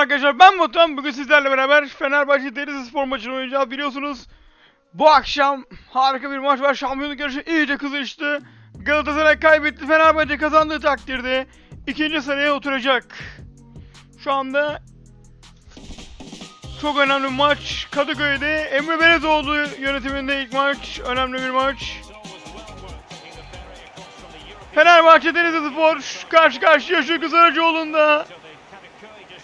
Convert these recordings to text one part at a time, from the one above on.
arkadaşlar ben Batuhan. Bugün sizlerle beraber Fenerbahçe Denizli Spor maçını oynayacağız. Biliyorsunuz bu akşam harika bir maç var. Şampiyonluk yarışı iyice kızıştı. Galatasaray kaybetti. Fenerbahçe kazandığı takdirde ikinci sıraya oturacak. Şu anda çok önemli bir maç. Kadıköy'de Emre Belezoğlu yönetiminde ilk maç. Önemli bir maç. Fenerbahçe Denizli Spor karşı karşıya Şükrü Saracoğlu'nda.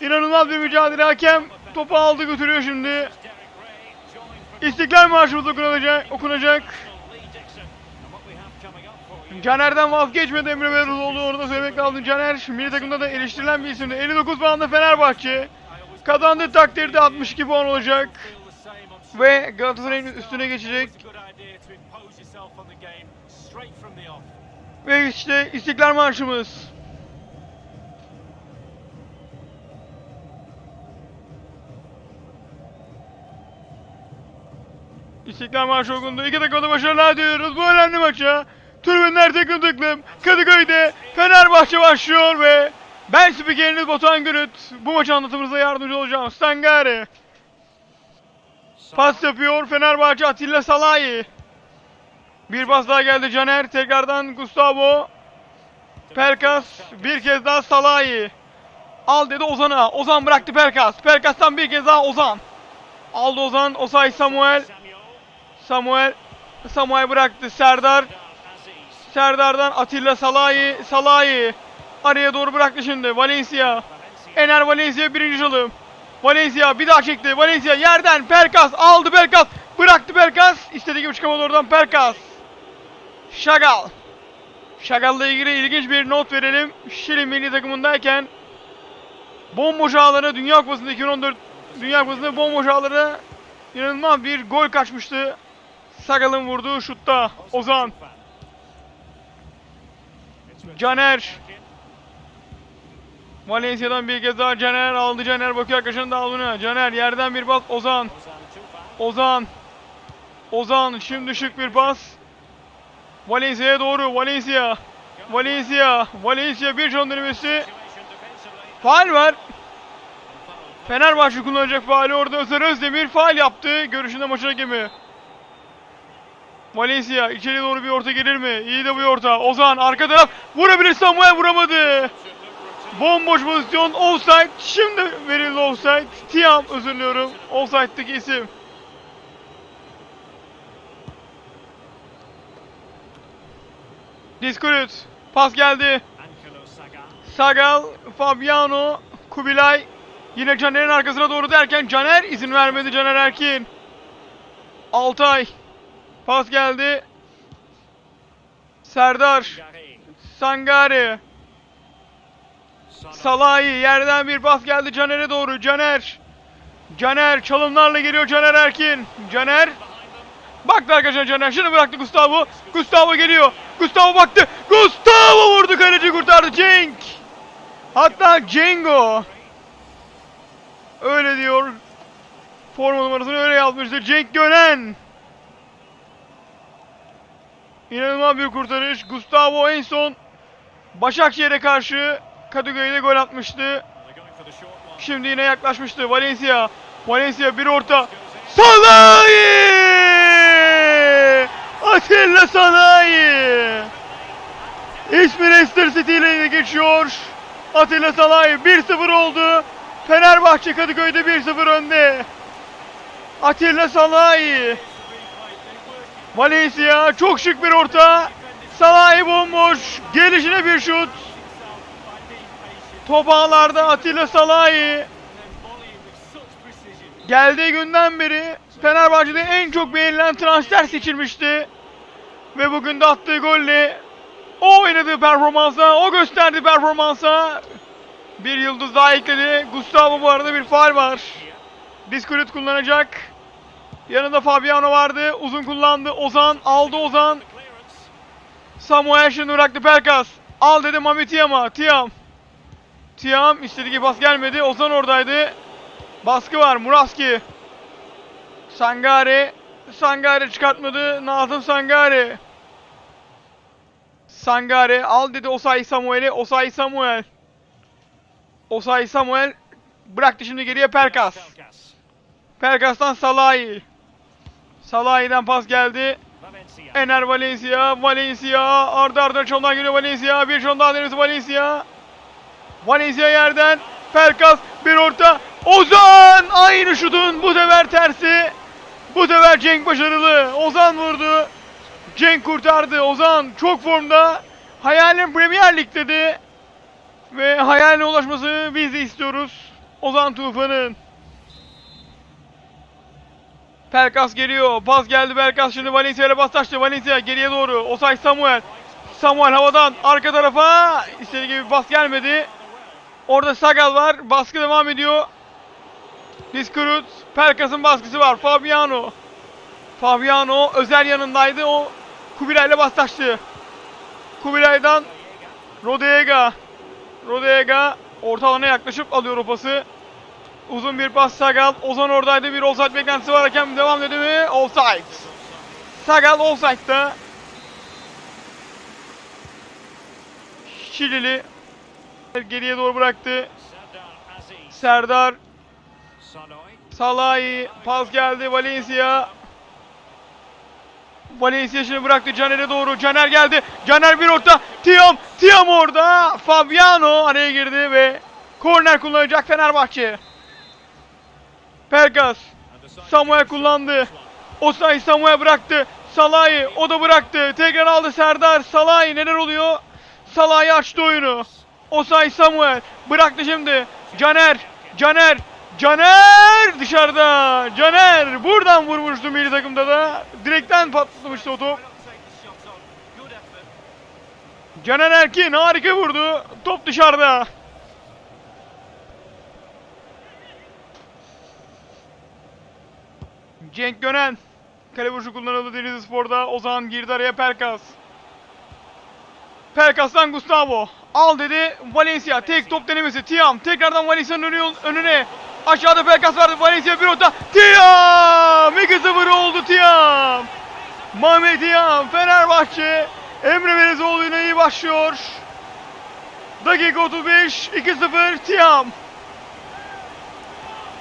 İnanılmaz bir mücadele hakem topu aldı götürüyor şimdi. İstiklal Marşımız okunacak. okunacak. Caner'den vazgeçmedi Emre Belezoğlu orada söylemek lazım. Caner milli takımda da eleştirilen bir isimdi. 59 puanlı Fenerbahçe. Kazandığı takdirde 62 puan olacak. Ve Galatasaray'ın üstüne geçecek. Ve işte İstiklal Marşımız. İstiklal Marşı okundu. İki dakikada başarılar diliyoruz. Bu önemli maça. Tribünler tıklım tıklım. Kadıköy'de Fenerbahçe başlıyor ve ben spikeriniz Batuhan Gürüt. Bu maçı anlatımınıza yardımcı olacağım. Stangare. Pas yapıyor Fenerbahçe Atilla Salahi. Bir pas daha geldi Caner. Tekrardan Gustavo. Pelkas. Bir kez daha Salahi. Al dedi Ozan'a. Ozan bıraktı Pelkas. Pelkas'tan bir kez daha Ozan. Aldı Ozan. Osay Samuel. Samuel. Samuel bıraktı. Serdar. Serdar'dan Atilla Salahi. Salahi. Araya doğru bıraktı şimdi. Valencia. Ener Valencia birinci çalım. Valencia bir daha çekti. Valencia yerden Pelkas aldı Pelkas. Bıraktı Pelkas. İstediği gibi çıkamadı oradan Pelkas. Şagal. Şagal'la ilgili ilginç bir not verelim. Şili milli takımındayken bomboş ağlara Dünya Kupası'nda 2014 Dünya Kupası'nda bomboş ağlara inanılmaz bir gol kaçmıştı. Sagal'ın vurduğu şutta Ozan. Caner. Valencia'dan bir kez daha Caner aldı. Caner bakıyor arkadaşının dağılına. Caner yerden bir pas Ozan. Ozan. Ozan şimdi şık bir pas. Valencia'ya doğru. Valencia. Valencia. Valencia bir can denemesi. Faal var. Fenerbahçe kullanacak faali orada Özer Özdemir faal yaptı. Görüşünde maçın hakemi. Valencia içeri doğru bir orta gelir mi? İyi de bir orta. Ozan arka taraf vurabilir Samuel vuramadı. Bomboş pozisyon offside. Şimdi verildi offside. Tiam özür diliyorum. Offside'daki isim. Diskulüt. Pas geldi. Sagal, Fabiano, Kubilay. Yine Caner'in arkasına doğru derken Caner izin vermedi Caner Erkin. Altay. Pas geldi. Serdar. Sangari. Salahi yerden bir pas geldi Caner'e doğru. Caner. Caner çalımlarla geliyor Caner Erkin. Caner. Baktı arkadaşlar Caner. Şimdi bıraktı Gustavo. Gustavo geliyor. Gustavo baktı. Gustavo vurdu kaleci kurtardı Cenk. Hatta Cengo. Öyle diyor. Forma numarasını öyle yazmıştı. Cenk Gönen. İnanılmaz bir kurtarış. Gustavo en son Başakşehir'e karşı Kadıköy'de gol atmıştı. Şimdi yine yaklaşmıştı. Valencia. Valencia bir orta. Salahi! Atilla Salahi! İsmi Leicester City ile geçiyor. Atilla Salahi 1-0 oldu. Fenerbahçe Kadıköy'de 1-0 önde. Atilla Salahi. Valencia çok şık bir orta. Salahi bomboş. Gelişine bir şut. Top ağlarda Atilla Salahi. Geldiği günden beri Fenerbahçe'de en çok beğenilen transfer seçilmişti. Ve bugün de attığı golle o oynadığı performansa, o gösterdiği performansa bir yıldız daha ekledi. Gustavo bu arada bir faal var. Diskulüt kullanacak. Yanında Fabiano vardı. Uzun kullandı. Ozan aldı Ozan. Samuel şimdi bıraktı Pelkas. Al dedi Mami Tiam'a. Tiam. Tiam istediği gibi pas gelmedi. Ozan oradaydı. Baskı var. Muraski. Sangare. Sangare çıkartmadı. Nazım Sangare. Sangare al dedi Osay Samuel'e. Osay Samuel. Osay Samuel Bıraktı şimdi geriye Pelkas. Pelkas'tan Salahi. Salahi'den pas geldi. Ener Valencia, Valencia, ardı ardına çalımlar geliyor Valencia, bir çalım daha denesi Valencia. Valencia yerden, Pelkas, bir orta, Ozan! Aynı şutun bu sefer tersi. Bu sefer Cenk başarılı, Ozan vurdu. Cenk kurtardı, Ozan çok formda. Hayalim Premier Lig dedi. Ve hayaline ulaşması biz de istiyoruz. Ozan Tufan'ın. Pelkas geliyor. Pas geldi Pelkas. Şimdi Valencia ile paslaştı. Valencia geriye doğru. Osay Samuel. Samuel havadan arka tarafa. İstediği gibi bir pas gelmedi. Orada Sagal var. Baskı devam ediyor. Diskurut. Pelkas'ın baskısı var. Fabiano. Fabiano özel yanındaydı. O Kubilay ile paslaştı. Kubilay'dan Rodega. Rodega orta alana yaklaşıp alıyor o pası. Uzun bir pas Sagal. Ozan oradaydı. Bir offside beklentisi var. Hakem devam dedi mi? Offside. Sagal offside'da. Şilili geriye doğru bıraktı. Serdar Salahi pas geldi Valencia. Valencia şimdi bıraktı Caner'e doğru. Caner geldi. Caner bir orta. Tiam. Tiam orada. Fabiano araya girdi ve korner kullanacak Fenerbahçe. Pelkas. Samuel kullandı. Osay Samuel bıraktı. Salahi o da bıraktı. Tekrar aldı Serdar. Salahi neler oluyor? Salahi açtı oyunu. Osay Samuel bıraktı şimdi. Caner. Caner. Caner dışarıda. Caner buradan vurmuştu milli takımda da. Direkten patlamıştı o top. Caner Erkin harika vurdu. Top dışarıda. Cenk Gönen. Kale vuruşu kullanıldı Denizli Spor'da. Ozan girdi araya Pelkas. Pelkas'tan Gustavo. Al dedi Valencia. Tek top denemesi. Tiam. Tekrardan Valencia'nın önü, önüne. Aşağıda Pelkas vardı. Valencia bir orta. Tiam! 2-0 oldu Tiam. Mehmet Tiam. Fenerbahçe. Emre Belezoğlu yine iyi başlıyor. Dakika 35. 2-0 Tiam.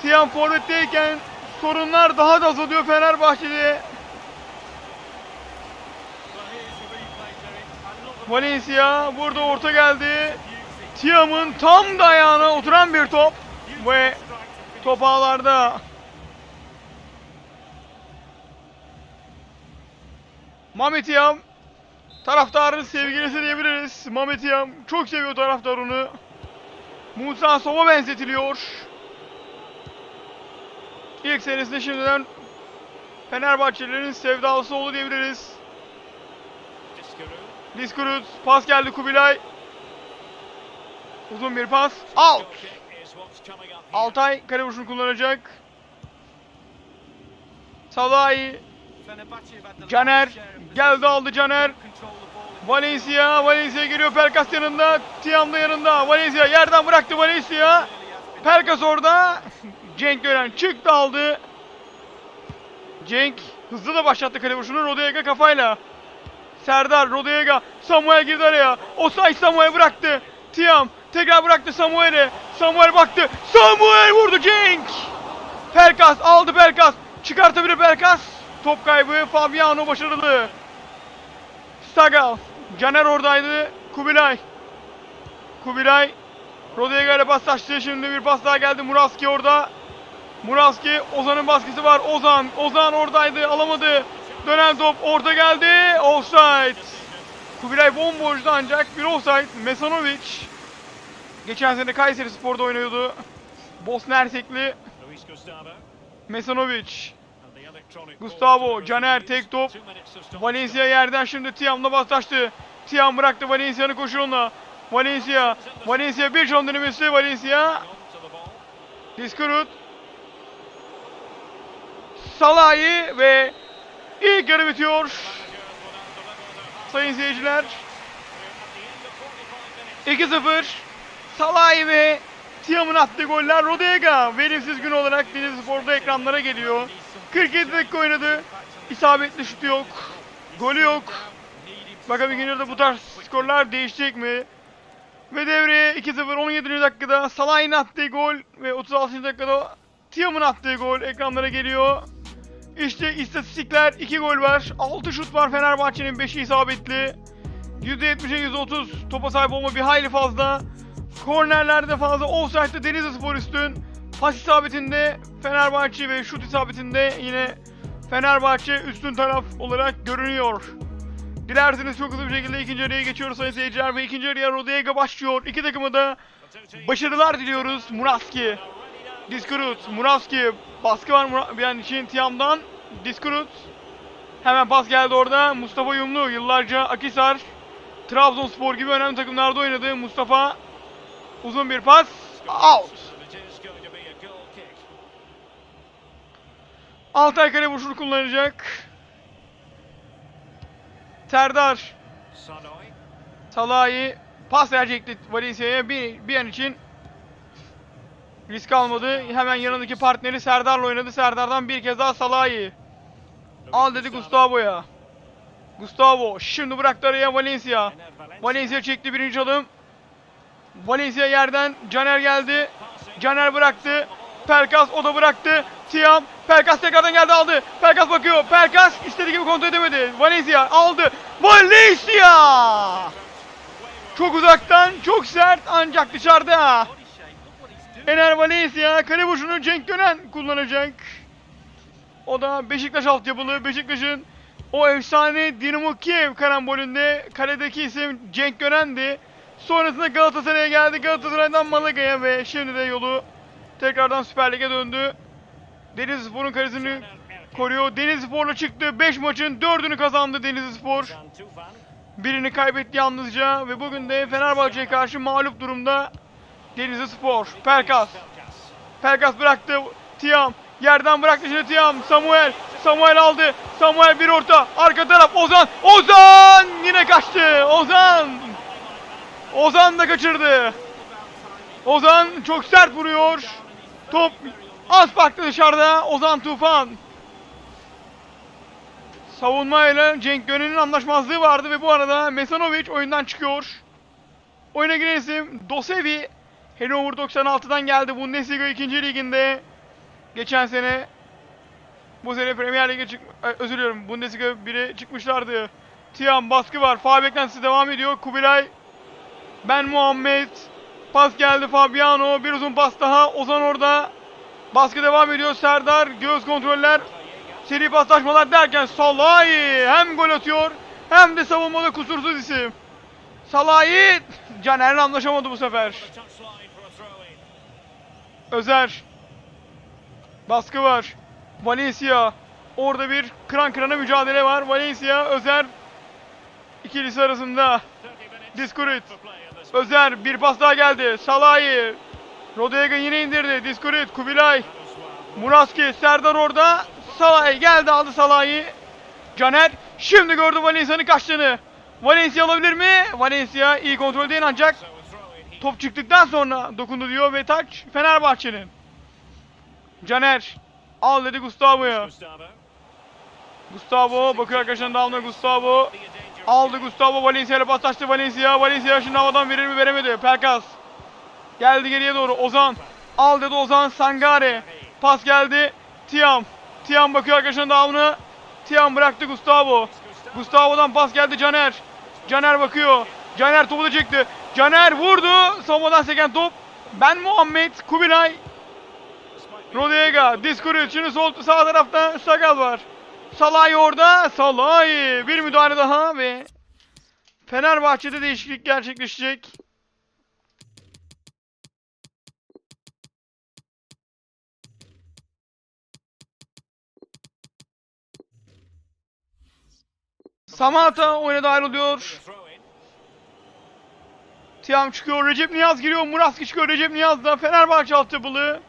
Tiam forvetteyken sorunlar daha da azalıyor Fenerbahçe'de. Valencia burada orta geldi. Tiam'ın tam da ayağına oturan bir top ve top ağlarda. Mehmet Tiam taraftarın sevgilisi diyebiliriz. Mehmet Tiam çok seviyor taraftar onu. Musa Sova benzetiliyor. İlk senesinde şimdiden Fenerbahçelilerin sevdalısı oldu diyebiliriz. Diskurut pas geldi Kubilay. Uzun bir pas. Out. Altay kale vuruşunu kullanacak. Salahi. Caner. Geldi aldı Caner. Valencia. Valencia geliyor Pelkas yanında. Tiam da yanında. Valencia yerden bıraktı Valencia. Pelkas orada. Cenk Gören çıktı aldı. Cenk hızlı da başlattı kale vuruşunu. Rodega kafayla. Serdar, Rodega, Samuel girdi araya. Osay Samuel bıraktı. Tiam tekrar bıraktı Samuel'e. Samuel baktı. Samuel vurdu Cenk. Pelkas aldı Pelkas. Çıkartabilir Pelkas. Top kaybı Fabiano başarılı. Stagal. Caner oradaydı. Kubilay. Kubilay. Rodega ile paslaştı. Şimdi bir pas daha geldi. Muraski orada. Muraski. Ozan'ın baskısı var. Ozan. Ozan oradaydı. Alamadı. Dönen top orta geldi. Offside. Kubilay bomboştu ancak bir offside. Mesanovic. Geçen sene Kayseri Spor'da oynuyordu. Bosna Hersekli. Mesanovic. Gustavo, Caner tek top. Valencia yerden şimdi Tiam'la paslaştı. Tiam bıraktı Valencia'nın koşuğuna. Valencia. Valencia bir can denemesi. Valencia. Diskurut. Salahi ve ilk yarı bitiyor. Sayın seyirciler. 2-0. Salahi ve Tiam'ın attığı goller Rodega. Verimsiz gün olarak Denizli Spor'da ekranlara geliyor. 47 dakika oynadı. İsabetli şutu yok. Golü yok. Bakalım ikinci yarıda bu tarz skorlar değişecek mi? Ve devreye 2-0 17. dakikada Salah'ın attığı gol ve 36. dakikada Tiam'ın attığı gol ekranlara geliyor. İşte istatistikler 2 gol var. 6 şut var Fenerbahçe'nin 5'i isabetli. %70'e 130 topa sahip olma bir hayli fazla. Kornerlerde fazla. Offside'de Denizli Spor üstün. Pas isabetinde Fenerbahçe ve şut isabetinde yine Fenerbahçe üstün taraf olarak görünüyor. Dilerseniz çok hızlı bir şekilde ikinci araya geçiyoruz sayın seyirciler ve ikinci araya Rodega başlıyor. İki takıma da başarılar diliyoruz. Muraski, Diskurut, Muraski baskı var Mura- yani için Tiam'dan Diskurut hemen pas geldi orada. Mustafa Yumlu yıllarca Akisar, Trabzonspor gibi önemli takımlarda oynadı. Mustafa uzun bir pas. Out. Altay kale vuruşunu kullanacak. Serdar Salah'ı pas verecekti Valencia'ya bir, bir an için risk almadı. Hemen yanındaki partneri Serdar'la oynadı. Serdar'dan bir kez daha Salah'ı al dedi Gustavo'ya. Gustavo şimdi bıraktı araya Valencia. Valencia çekti birinci adım. Valencia yerden Caner geldi. Caner bıraktı. Pelkas o da bıraktı. Tiam. Pelkas tekrardan geldi aldı. Pelkas bakıyor. Pelkas istediği gibi kontrol edemedi. Valencia aldı. Valencia! Çok uzaktan, çok sert ancak dışarıda. Ener Valencia kale vuruşunu Cenk Gönen kullanacak. O da Beşiktaş altyapılı. Beşiktaş'ın o efsane Dinamo Kiev karambolünde kaledeki isim Cenk Gönen'di. Sonrasında Galatasaray'a geldi. Galatasaray'dan Malaga'ya ve şimdi de yolu tekrardan Süper Lig'e döndü. Denizlispor'un kalesini koruyor. Denizlispor'la çıktı. 5 maçın 4'ünü kazandı Denizlispor. Birini kaybetti yalnızca ve bugün de Fenerbahçe'ye karşı mağlup durumda Denizlispor. Pelkas. Pelkas bıraktı. Tiam. Yerden bıraktı şimdi Tiam. Samuel. Samuel aldı. Samuel bir orta. Arka taraf Ozan. Ozan! Yine kaçtı. Ozan. Ozan da kaçırdı. Ozan çok sert vuruyor. Top az farklı dışarıda. Ozan Tufan. Savunmayla Cenk Gönen'in anlaşmazlığı vardı ve bu arada Mesanovic oyundan çıkıyor. Oyuna giren isim Dosevi. Hannover 96'dan geldi Bundesliga 2. liginde. Geçen sene bu sene Premier Lig'e çık özür diliyorum Bundesliga 1'e çıkmışlardı. Tiam baskı var. Faal beklentisi devam ediyor. Kubilay Ben Muhammed pas geldi Fabiano bir uzun pas daha Ozan orada baskı devam ediyor Serdar göz kontroller seri paslaşmalar derken Salahi hem gol atıyor hem de savunmada kusursuz isim Salahi Caner'le anlaşamadı bu sefer Özer baskı var Valencia orada bir kıran kırana mücadele var Valencia Özer ikilisi arasında Diskurit Özer bir pas daha geldi. Salahi. Rodega yine indirdi. Diskurit, Kubilay. Muraski, Serdar orada. Salahi geldi aldı Salahi. Caner şimdi gördü Valencia'nın kaçtığını. Valencia alabilir mi? Valencia iyi kontrol değil ancak top çıktıktan sonra dokundu diyor ve taç Fenerbahçe'nin. Caner al dedi Gustavo'ya. Gustavo bakıyor arkadaşlarına dalma Gustavo. Aldı Gustavo Valencia ile paslaştı Valencia. Valencia şimdi havadan verir mi veremedi. Pelkas. Geldi geriye doğru Ozan. Al dedi Ozan Sangare. Pas geldi. Tiam. Tiam bakıyor arkadaşının dağılımına. Tiam bıraktı Gustavo. Gustavo'dan pas geldi Caner. Caner bakıyor. Caner topu da çekti. Caner vurdu. Savunmadan seken top. Ben Muhammed Kubilay. Rodega. Diskurit. Şimdi sol sağ tarafta Sakal var. Salah'ı orada. Salah'ı. Bir müdahale daha ve Fenerbahçe'de değişiklik gerçekleşecek. Samata oyuna dahil oluyor. Tiam çıkıyor. Recep Niyaz giriyor. Muraski çıkıyor. Recep Niyaz da Fenerbahçe altyapılı.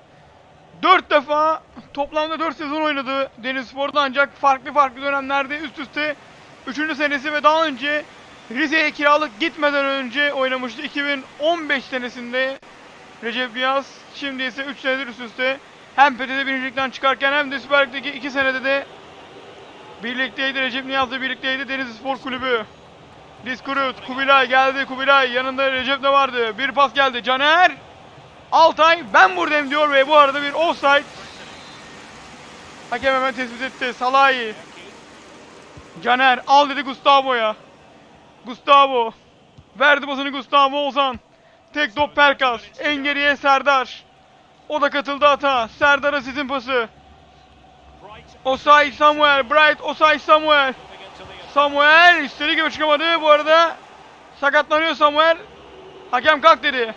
4 defa toplamda 4 sezon oynadı Deniz Spor'da ancak farklı farklı dönemlerde üst üste 3. senesi ve daha önce Rize'ye kiralık gitmeden önce oynamıştı 2015 senesinde Recep Niyaz şimdi ise 3 senedir üst üste hem PTT birincilikten çıkarken hem de Süper Lig'deki 2 senede de birlikteydi Recep Niyaz'la birlikteydi Denizli Spor Kulübü. Diskurut, Kubilay geldi Kubilay yanında Recep de vardı. Bir pas geldi Caner. Altay ben buradayım diyor ve bu arada bir offside. Hakem hemen tespit etti. Salahi. Caner al dedi Gustavo'ya. Gustavo. Verdi pasını Gustavo Ozan. Tek top Perkas. En geriye Serdar. O da katıldı ata. Serdar'a sizin pası. Osay Samuel. Bright Osay Samuel. Samuel istediği gibi çıkamadı. Bu arada sakatlanıyor Samuel. Hakem kalk dedi.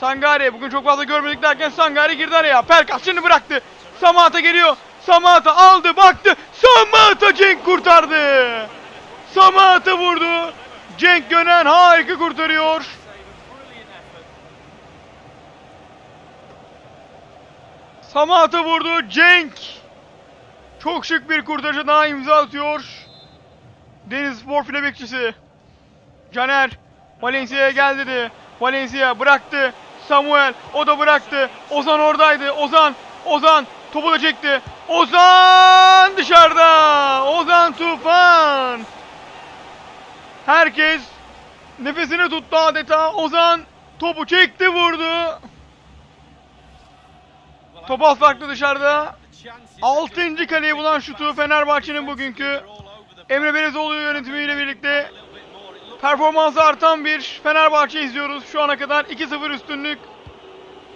Sangare bugün çok fazla görmedik derken Sangare girdi araya. Perkas şimdi bıraktı. Samata geliyor. Samata aldı baktı. Samata Cenk kurtardı. Samata vurdu. Cenk Gönen harika kurtarıyor. Samata vurdu. Cenk. Çok şık bir kurtarıcı daha imza atıyor. Deniz Spor bekçisi. Caner. Valencia'ya gel dedi. Valencia bıraktı. Samuel o da bıraktı. Ozan oradaydı. Ozan. Ozan topu da çekti. Ozan dışarıda. Ozan Tufan. Herkes nefesini tuttu adeta. Ozan topu çekti vurdu. Topal farklı dışarıda. 6. kaleyi bulan şutu Fenerbahçe'nin bugünkü Emre Belezoğlu yönetimiyle birlikte performansı artan bir Fenerbahçe izliyoruz. Şu ana kadar 2-0 üstünlük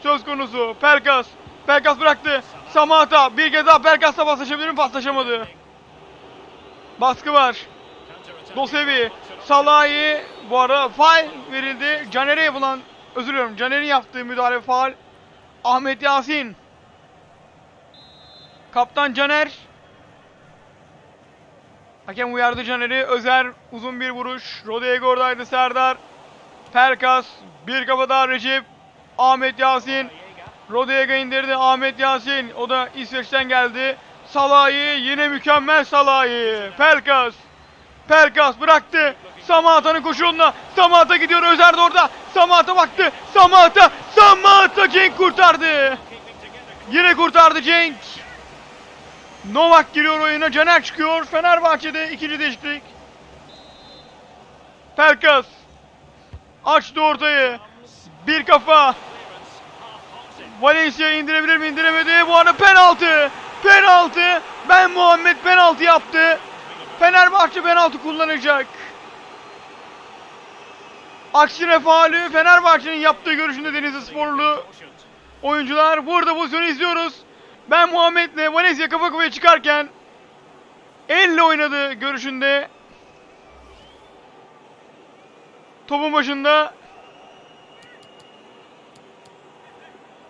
söz konusu. Pelkas. Pelkas bıraktı. Samata. Bir kez daha Pelkas'la paslaşabilir mi? Paslaşamadı. Baskı var. Dosevi. Salahi. Bu arada faal verildi. Caner'e yapılan özür diliyorum. Caner'in yaptığı müdahale faal. Ahmet Yasin. Kaptan Caner. Hakem uyardı Caner'i. Özer uzun bir vuruş. Rodrigo oradaydı Serdar. Perkas. Bir kafa daha Recep. Ahmet Yasin. Rodrigo indirdi. Ahmet Yasin. O da İsveç'ten geldi. Salahi. Yine mükemmel Salahi. Perkas. Perkas bıraktı. Samata'nın koşu yoluna. Samata gidiyor. Özer de orada. Samata baktı. Samata. Samata Cenk kurtardı. Yine kurtardı Cenk. Novak giriyor oyuna. Caner çıkıyor. Fenerbahçe'de ikinci değişiklik. Pelkas. Açtı ortayı. Bir kafa. Valencia indirebilir mi? İndiremedi. Bu arada penaltı. Penaltı. Ben Muhammed penaltı yaptı. Fenerbahçe penaltı kullanacak. Aksine faulü Fenerbahçe'nin yaptığı görüşünde Denizli Sporlu oyuncular. Burada pozisyonu izliyoruz. Ben Muhammed'le Valencia kafa kafaya çıkarken elle oynadı görüşünde. Topun başında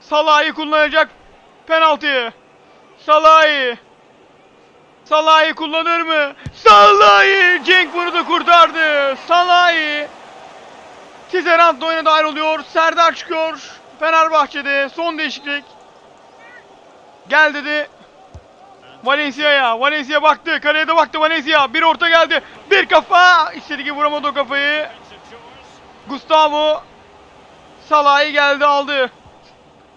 Salah'ı kullanacak penaltıyı. Salah'ı Salah'ı kullanır mı? Salah'ı Cenk bunu da kurtardı. Salah'ı Tizerant dahil oluyor. Serdar çıkıyor. Fenerbahçe'de son değişiklik. Gel dedi. Valencia'ya. Valencia baktı. Kaleye de baktı Valencia. Bir orta geldi. Bir kafa. İstediği gibi vuramadı o kafayı. Gustavo. Salah'ı geldi aldı.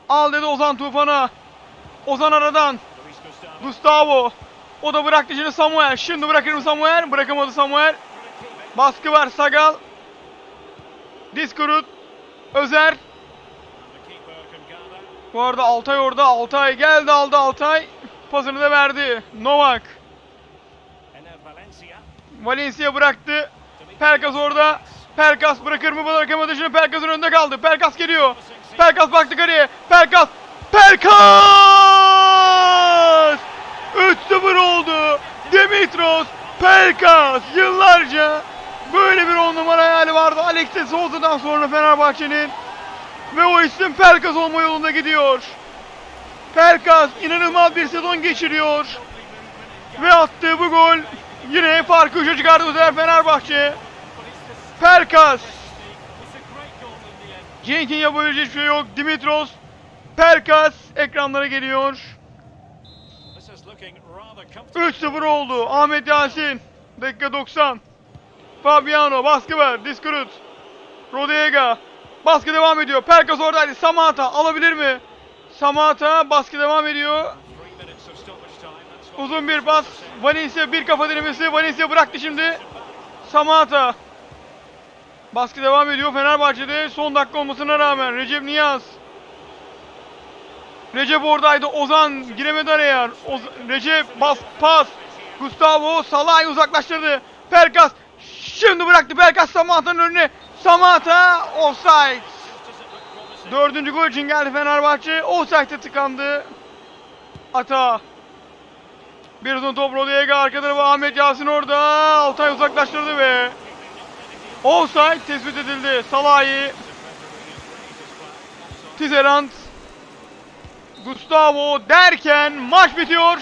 Al dedi Ozan Tufan'a. Ozan aradan. Gustavo. O da bıraktı şimdi Samuel. Şimdi bırakır mı Samuel? Bırakamadı Samuel. Baskı var Sagal. Diskurut. Özer. Bu arada Altay orada. Altay geldi aldı Altay. Pasını da verdi. Novak. Valencia bıraktı. Pelkas orada. Pelkas bırakır mı bırakamadı. Şimdi Pelkas'ın önünde kaldı. Pelkas geliyor. Pelkas baktı kaleye. Pelkas. Pelkas! 3-0 oldu. Dimitros Pelkas yıllarca böyle bir on numara hayali vardı. Alex de Souza'dan sonra Fenerbahçe'nin ve o isim Pelkas olma yolunda gidiyor. Pelkas inanılmaz bir sezon geçiriyor. Ve attığı bu gol yine farkı 3'e çıkardı sefer Fenerbahçe. Pelkas. Cenk'in yapabileceği hiçbir şey yok. Dimitros. Pelkas ekranlara geliyor. 3-0 oldu. Ahmet Yasin. Dakika 90. Fabiano baskı ver. Diskurut. Rodega. Baskı devam ediyor. Pelkas oradaydı. Samata alabilir mi? Samata baskı devam ediyor. Uzun bir pas. Valencia bir kafa denemesi. Valencia bıraktı şimdi. Samata. Baskı devam ediyor Fenerbahçe'de son dakika olmasına rağmen Recep Niyaz. Recep oradaydı. Ozan giremedi araya. Oz- Recep bas pas. Gustavo Salah'ı uzaklaştırdı. Pelkas şimdi bıraktı Pelkas Samatta'nın önüne. Samatta offside. Dördüncü gol için geldi Fenerbahçe. Offside'e tıkandı. Ata. Bir uzun top Rodega arka tarafa Ahmet Yasin orada. Altay uzaklaştırdı ve Offside tespit edildi. Salahi. Tizerant. Gustavo derken maç bitiyor.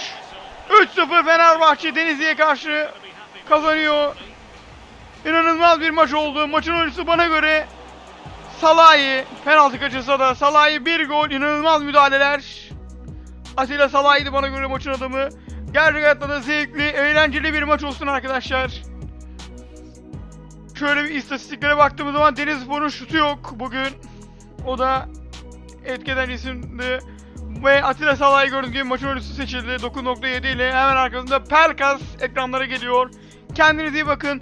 3-0 Fenerbahçe Denizli'ye karşı kazanıyor. İnanılmaz bir maç oldu. Maçın oyuncusu bana göre Salahi. Penaltı kaçırsa da Salahi bir gol. inanılmaz müdahaleler. Atilla Salahi'ydi bana göre maçın adamı. Gerçek hayatta da zevkli, eğlenceli bir maç olsun arkadaşlar. Şöyle bir istatistiklere baktığımız zaman Denizlispor'un şutu yok bugün. O da etkeden isimdi. Ve Atilla Salah'ı gördüğünüz gibi maçın oyuncusu seçildi. 9.7 ile hemen arkasında Pelkas ekranlara geliyor. Kendinize iyi bakın.